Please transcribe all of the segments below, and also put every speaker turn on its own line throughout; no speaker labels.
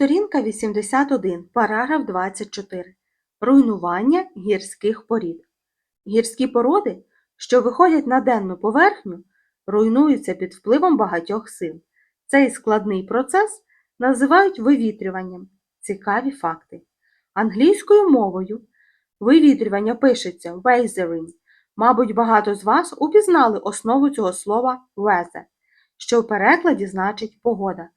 Сторінка 81, параграф 24. Руйнування гірських порід. Гірські породи, що виходять на денну поверхню, руйнуються під впливом багатьох сил. Цей складний процес називають вивітрюванням. Цікаві факти. Англійською мовою вивітрювання пишеться weathering. Мабуть, багато з вас упізнали основу цього слова weather, що в перекладі значить погода.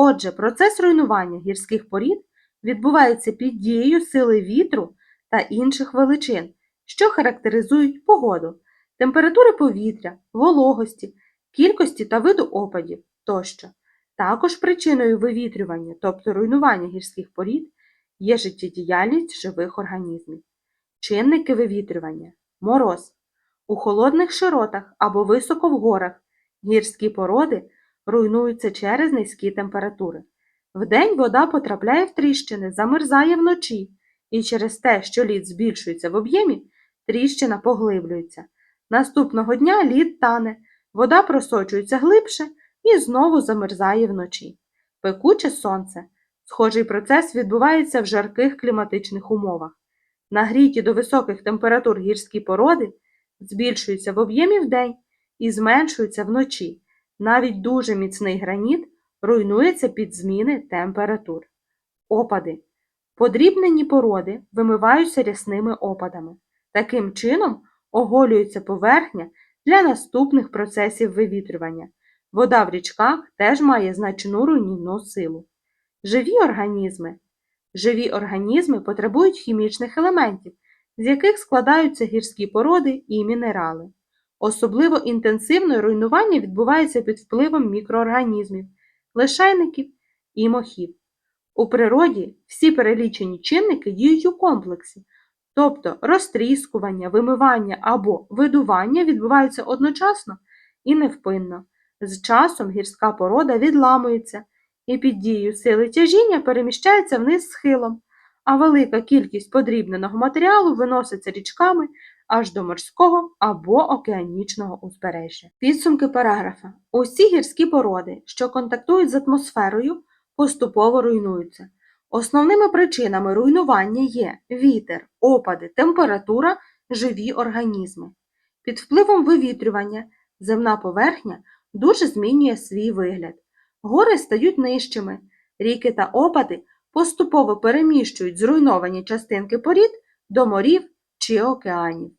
Отже, процес руйнування гірських порід відбувається під дією сили вітру та інших величин, що характеризують погоду, температури повітря, вологості, кількості та виду опадів тощо. Також причиною вивітрювання, тобто руйнування гірських порід, є життєдіяльність живих організмів. Чинники вивітрювання мороз. У холодних широтах або високо в горах гірські породи руйнуються через низькі температури. Вдень вода потрапляє в тріщини, замерзає вночі, і через те, що лід збільшується в об'ємі, тріщина поглиблюється. Наступного дня лід тане, вода просочується глибше і знову замерзає вночі. Пекуче сонце. Схожий процес відбувається в жарких кліматичних умовах. Нагріті до високих температур гірські породи збільшуються в об'ємі вдень і зменшуються вночі. Навіть дуже міцний граніт руйнується під зміни температур. Опади. Подрібнені породи вимиваються рясними опадами. Таким чином оголюється поверхня для наступних процесів вивітрювання. Вода в річках теж має значну руйнівну силу. Живі організми. Живі організми потребують хімічних елементів, з яких складаються гірські породи і мінерали. Особливо інтенсивне руйнування відбувається під впливом мікроорганізмів, лишайників і мохів. У природі всі перелічені чинники діють у комплексі, тобто розтріскування, вимивання або видування відбуваються одночасно і невпинно. З часом гірська порода відламується і під дією сили тяжіння переміщається вниз схилом, а велика кількість подрібненого матеріалу виноситься річками аж до морського або океанічного узбережжя. Підсумки параграфа. Усі гірські породи, що контактують з атмосферою, поступово руйнуються. Основними причинами руйнування є вітер, опади, температура, живі організми. Під впливом вивітрювання земна поверхня дуже змінює свій вигляд. Гори стають нижчими, ріки та опади поступово переміщують зруйновані частинки порід до морів чи океанів.